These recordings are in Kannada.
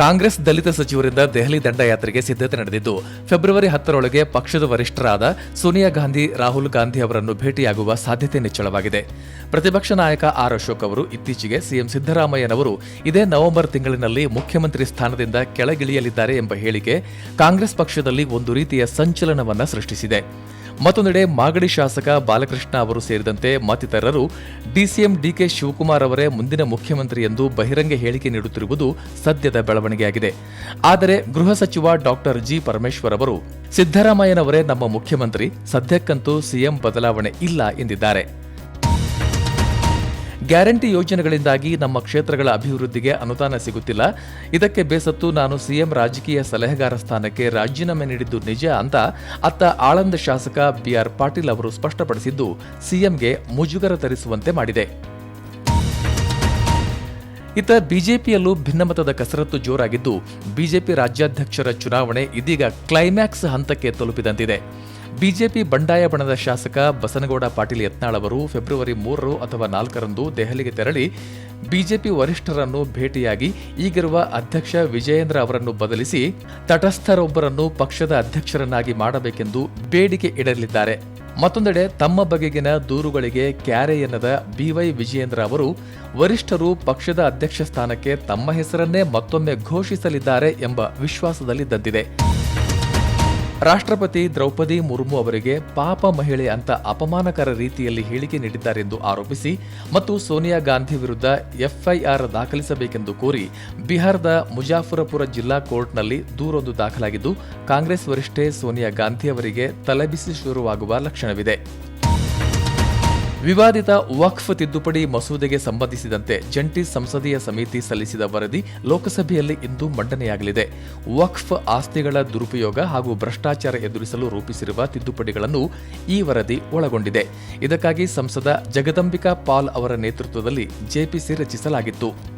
ಕಾಂಗ್ರೆಸ್ ದಲಿತ ಸಚಿವರಿಂದ ದೆಹಲಿ ದಂಡಯಾತ್ರೆಗೆ ಸಿದ್ಧತೆ ನಡೆದಿದ್ದು, ಫೆಬ್ರವರಿ ಹತ್ತರೊಳಗೆ ಪಕ್ಷದ ವರಿಷ್ಠರಾದ ಸೋನಿಯಾ ಗಾಂಧಿ, ರಾಹುಲ್ ಗಾಂಧಿ ಅವರನ್ನು ಭೇಟಿಯಾಗುವ ಸಾಧ್ಯತೆ ನಿಚ್ಚಳವಾಗಿದೆ. ಪ್ರತಿಪಕ್ಷ ನಾಯಕ ಆರ್ ಅಶೋಕ್ ಅವರು ಇತ್ತೀಚೆಗೆ ಸಿಎಂ ಸಿದ್ದರಾಮಯ್ಯನವರು ಇದೇ ನವೆಂಬರ್ ತಿಂಗಳಿನಲ್ಲಿ ಮುಖ್ಯಮಂತ್ರಿ ಸ್ಥಾನದಿಂದ ಕೆಳಗಿಳಿಯಲಿದ್ದಾರೆ ಎಂಬ ಹೇಳಿಕೆ ಕಾಂಗ್ರೆಸ್ ಪಕ್ಷದಲ್ಲಿ ಒಂದು ರೀತಿಯ ಸಂಚಲನವನ್ನು ಸೃಷ್ಟಿಸಿದೆ. ಮತ್ತೊಂದೆಡೆ ಮಾಗಡಿ ಶಾಸಕ ಬಾಲಕೃಷ್ಣ ಅವರು ಸೇರಿದಂತೆ ಮತ್ತಿತರರು ಡಿಸಿಎಂ ಡಿಕೆ ಶಿವಕುಮಾರ್ ಅವರೇ ಮುಂದಿನ ಮುಖ್ಯಮಂತ್ರಿ ಎಂದು ಬಹಿರಂಗ ಹೇಳಿಕೆ ನೀಡುತ್ತಿರುವುದು ಸದ್ಯದ ಬೆಳವಣಿಗೆಯಾಗಿದೆ. ಆದರೆ ಗೃಹ ಸಚಿವ ಡಾಕ್ಟರ್ ಜಿ ಪರಮೇಶ್ವರ್ ಅವರು ಸಿದ್ದರಾಮಯ್ಯನವರೇ ನಮ್ಮ ಮುಖ್ಯಮಂತ್ರಿ, ಸದ್ಯಕ್ಕಂತೂ ಸಿಎಂ ಬದಲಾವಣೆ ಇಲ್ಲ ಎಂದಿದ್ದಾರೆ. ಗ್ಯಾರಂಟಿ ಯೋಜನೆಗಳಿಂದಾಗಿ ನಮ್ಮ ಕ್ಷೇತ್ರಗಳ ಅಭಿವೃದ್ಧಿಗೆ ಅನುದಾನ ಸಿಗುತ್ತಿಲ್ಲ. ಇದಕ್ಕೆ ಬೇಸತ್ತು ನಾನು ಸಿಎಂ ರಾಜಕೀಯ ಸಲಹೆಗಾರ ಸ್ಥಾನಕ್ಕೆ ರಾಜೀನಾಮೆ ನೀಡಿದ್ದು ನಿಜ ಅಂತ ಅತ್ತ ಆಳಂದ ಶಾಸಕ ಬಿಆರ್ ಪಾಟೀಲ್ ಅವರು ಸ್ಪಷ್ಟಪಡಿಸಿದ್ದು ಸಿಎಂಗೆ ಮುಜುಗರ ತರಿಸುವಂತೆ ಮಾಡಿದೆ. ಇತ್ತ ಬಿಜೆಪಿಯಲ್ಲೂ ಭಿನ್ನಮತದ ಕಸರತ್ತು ಜೋರಾಗಿದ್ದು ಬಿಜೆಪಿ ರಾಜ್ಯಾಧ್ಯಕ್ಷರ ಚುನಾವಣೆ ಇದೀಗ ಕ್ಲೈಮ್ಯಾಕ್ಸ್ ಹಂತಕ್ಕೆ ತಲುಪಿದಂತಿದೆ. ಬಿಜೆಪಿ ಬಂಡಾಯ ಬಣದ ಶಾಸಕ ಬಸನಗೌಡ ಪಾಟೀಲ್ ಯತ್ನಾಳ್ ಅವರು ಫೆಬ್ರವರಿ ಮೂರರು ಅಥವಾ ನಾಲ್ಕರಂದು ದೆಹಲಿಗೆ ತೆರಳಿ ಬಿಜೆಪಿ ವರಿಷ್ಠರನ್ನು ಭೇಟಿಯಾಗಿ ಈಗಿರುವ ಅಧ್ಯಕ್ಷ ವಿಜಯೇಂದ್ರ ಅವರನ್ನು ಬದಲಿಸಿ ತಟಸ್ಥರೊಬ್ಬರನ್ನು ಪಕ್ಷದ ಅಧ್ಯಕ್ಷರನ್ನಾಗಿ ಮಾಡಬೇಕೆಂದು ಬೇಡಿಕೆ ಇಡಲಿದ್ದಾರೆ. ಮತ್ತೊಂದೆಡೆ ತಮ್ಮ ಬಗೆಗಿನ ದೂರುಗಳಿಗೆ ಕ್ಯಾರೆ ಎನ್ನದ ಬಿವೈ ವಿಜಯೇಂದ್ರ ಅವರು ವರಿಷ್ಠರು ಪಕ್ಷದ ಅಧ್ಯಕ್ಷ ಸ್ಥಾನಕ್ಕೆ ತಮ್ಮ ಹೆಸರನ್ನೇ ಮತ್ತೊಮ್ಮೆ ಘೋಷಿಸಲಿದ್ದಾರೆ ಎಂಬ ವಿಶ್ವಾಸದಲ್ಲಿದ್ದಂತಿದೆ. ರಾಷ್ಟ್ರಪತಿ ದ್ರೌಪದಿ ಮುರ್ಮು ಅವರಿಗೆ ಪಾಪ ಮಹಿಳೆ ಅಂತ ಅಪಮಾನಕರ ರೀತಿಯಲ್ಲಿ ಹೇಳಿಕೆ ನೀಡಿದ್ದಾರೆಂದು ಆರೋಪಿಸಿ ಮತ್ತು ಸೋನಿಯಾ ಗಾಂಧಿ ವಿರುದ್ಧ ಎಫ್ಐಆರ್ ದಾಖಲಿಸಬೇಕೆಂದು ಕೋರಿ ಬಿಹಾರದ ಮುಜಾಫರಪುರ ಜಿಲ್ಲಾ ಕೋರ್ಟ್ನಲ್ಲಿ ದೂರೊಂದು ದಾಖಲಾಗಿದ್ದು, ಕಾಂಗ್ರೆಸ್ ವರಿಷ್ಠೆ ಸೋನಿಯಾ ಗಾಂಧಿ ಅವರಿಗೆ ತಲೆಬಿಸಿ ಶುರುವಾಗುವ ಲಕ್ಷಣವಿದೆ. ವಿವಾದಿತ ವಕ್ಫ್ ತಿದ್ದುಪಡಿ ಮಸೂದೆಗೆ ಸಂಬಂಧಿಸಿದಂತೆ ಜಂಟಿ ಸಂಸದೀಯ ಸಮಿತಿ ಸಲ್ಲಿಸಿದ ವರದಿ ಲೋಕಸಭೆಯಲ್ಲಿ ಇಂದು ಮಂಡನೆಯಾಗಲಿದೆ. ವಕ್ಫ್ ಆಸ್ತಿಗಳ ದುರುಪಯೋಗ ಹಾಗೂ ಭ್ರಷ್ಟಾಚಾರ ಎದುರಿಸಲು ರೂಪಿಸಿರುವ ತಿದ್ದುಪಡಿಗಳನ್ನು ಈ ವರದಿ ಒಳಗೊಂಡಿದೆ. ಇದಕ್ಕಾಗಿ ಸಂಸದ ಜಗದಂಬಿಕಾ ಪಾಲ್ ಅವರ ನೇತೃತ್ವದಲ್ಲಿ ಜೆಪಿಸಿ ರಚಿಸಲಾಗಿತ್ತು.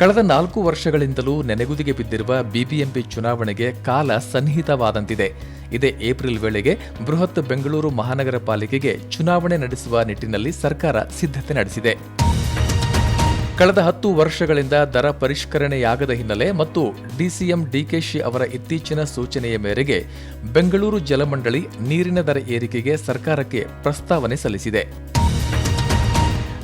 ಕಳೆದ ನಾಲ್ಕು ವರ್ಷಗಳಿಂದಲೂ ನೆನೆಗುದಿಗೆ ಬಿದ್ದಿರುವ ಬಿಬಿಎಂಪಿ ಚುನಾವಣೆಗೆ ಕಾಲ ಸನ್ನಿಹಿತವಾದಂತಿದೆ. ಇದೇ ಏಪ್ರಿಲ್ ವೇಳೆಗೆ ಬೃಹತ್ ಬೆಂಗಳೂರು ಮಹಾನಗರ ಪಾಲಿಕೆಗೆ ಚುನಾವಣೆ ನಡೆಸುವ ನಿಟ್ಟಿನಲ್ಲಿ ಸರ್ಕಾರ ಸಿದ್ಧತೆ ನಡೆಸಿದೆ. ಕಳೆದ ಹತ್ತು ವರ್ಷಗಳಿಂದ ದರ ಪರಿಷ್ಕರಣೆಯಾಗದ ಹಿನ್ನೆಲೆ ಮತ್ತು ಡಿಸಿಎಂ ಡಿಕೆಶಿ ಅವರ ಇತ್ತೀಚಿನ ಸೂಚನೆಯ ಮೇರೆಗೆ ಬೆಂಗಳೂರು ಜಲಮಂಡಳಿ ನೀರಿನ ದರ ಏರಿಕೆಗೆ ಸರ್ಕಾರಕ್ಕೆ ಪ್ರಸ್ತಾವನೆ ಸಲ್ಲಿಸಿದೆ.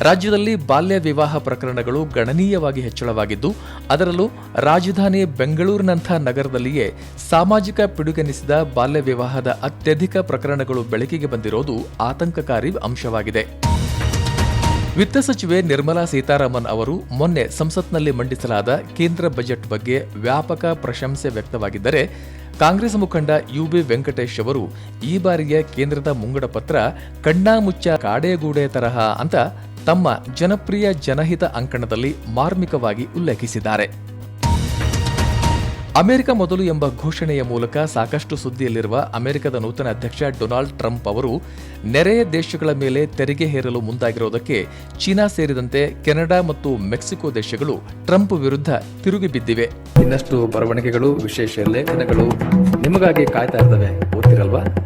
ರಾಜ್ಯದಲ್ಲಿ ಬಾಲ್ಯ ವಿವಾಹ ಪ್ರಕರಣಗಳು ಗಣನೀಯವಾಗಿ ಹೆಚ್ಚಳವಾಗಿದ್ದು, ಅದರಲ್ಲೂ ರಾಜಧಾನಿ ಬೆಂಗಳೂರಿನಂಥ ನಗರದಲ್ಲಿಯೇ ಸಾಮಾಜಿಕ ಪಿಡುಗೆನಿಸಿದ ಬಾಲ್ಯ ವಿವಾಹದ ಅತ್ಯಧಿಕ ಪ್ರಕರಣಗಳು ಬೆಳಕಿಗೆ ಬಂದಿರೋದು ಆತಂಕಕಾರಿ ಅಂಶವಾಗಿದೆ. ವಿತ್ತ ಸಚಿವೆ ನಿರ್ಮಲಾ ಸೀತಾರಾಮನ್ ಅವರು ಮೊನ್ನೆ ಸಂಸತ್ನಲ್ಲಿ ಮಂಡಿಸಲಾದ ಕೇಂದ್ರ ಬಜೆಟ್ ಬಗ್ಗೆ ವ್ಯಾಪಕ ಪ್ರಶಂಸೆ ವ್ಯಕ್ತವಾಗಿದ್ದರೆ, ಕಾಂಗ್ರೆಸ್ ಮುಖಂಡ ಯುಬಿ ವೆಂಕಟೇಶ್ ಅವರು ಈ ಬಾರಿಯ ಕೇಂದ್ರದ ಮುಂಗಡ ಪತ್ರ ಕಣ್ಣಾಮುಚ್ಚ ಕಾಡೇಗೂಡೆ ತರಹ ಅಂತ ತಮ್ಮ ಜನಪ್ರಿಯ ಜನಹಿತ ಅಂಕಣದಲ್ಲಿ ಮಾರ್ಮಿಕವಾಗಿ ಉಲ್ಲೇಖಿಸಿದ್ದಾರೆ. ಅಮೆರಿಕ ಮೊದಲು ಎಂಬ ಘೋಷಣೆಯ ಮೂಲಕ ಸಾಕಷ್ಟು ಸುದ್ದಿಯಲ್ಲಿರುವ ಅಮೆರಿಕದ ನೂತನ ಅಧ್ಯಕ್ಷ ಡೊನಾಲ್ಡ್ ಟ್ರಂಪ್ ಅವರು ನೆರೆಯ ದೇಶಗಳ ಮೇಲೆ ತೆರಿಗೆ ಹೇರಲು ಮುಂದಾಗಿರುವುದಕ್ಕೆ ಚೀನಾ ಸೇರಿದಂತೆ ಕೆನಡಾ ಮತ್ತು ಮೆಕ್ಸಿಕೋ ದೇಶಗಳು ಟ್ರಂಪ್ ವಿರುದ್ಧ ತಿರುಗಿ ಬಿದ್ದಿವೆ. ಇನ್ನಷ್ಟು ಬರವಣಿಗೆಗಳು, ವಿಶೇಷ ಲೇಖನಗಳು ನಿಮಗಾಗಿ ಕಾಯ್ತಾ ಇರ್ತವೆ ಓದ್ತಿರಲ್ವಾ